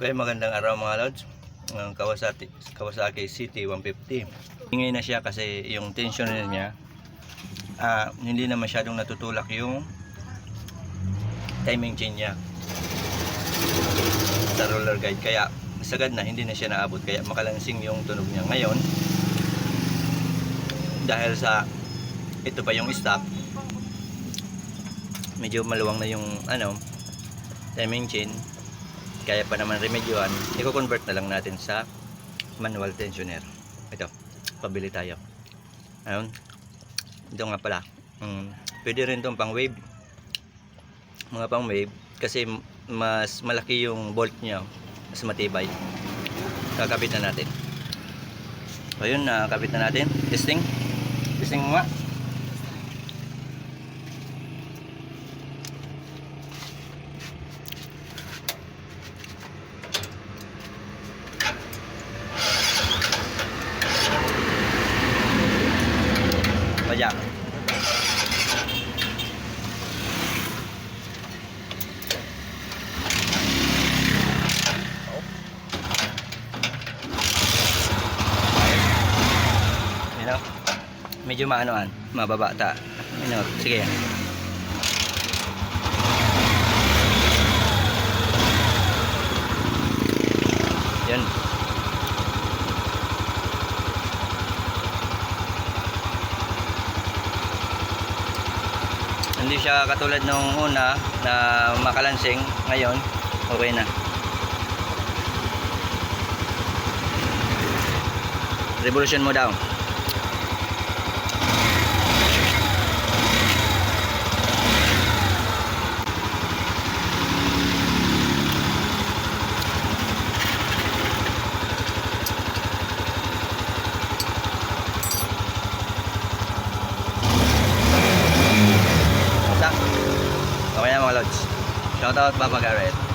Okay, magandang araw mga lods. Ang Kawasaki, Kawasaki City 150. Ingay na siya kasi yung tensioner niya ah, hindi na masyadong natutulak yung timing chain niya sa roller guide. Kaya sagad na hindi na siya naabot. Kaya makalansing yung tunog niya. Ngayon, dahil sa ito pa yung stock, medyo maluwang na yung ano, timing chain kaya pa naman remedyohan i-convert na lang natin sa manual tensioner. Ito pabili tayo. Ayun. Ito nga pala. Mm, pwede rin itong pang wave. Mga pang wave kasi mas malaki yung bolt niya. Mas matibay. Kakabit na natin. So yun nakakabit na natin. Testing. Testing mo nga Know? Medyo maanoan, mababa ta. Know, sige. Hindi siya katulad nung una na makalansing. Ngayon, okay na. Revolution mo daw. Basta. Okay na mga lods. Shoutout Papa Garrett.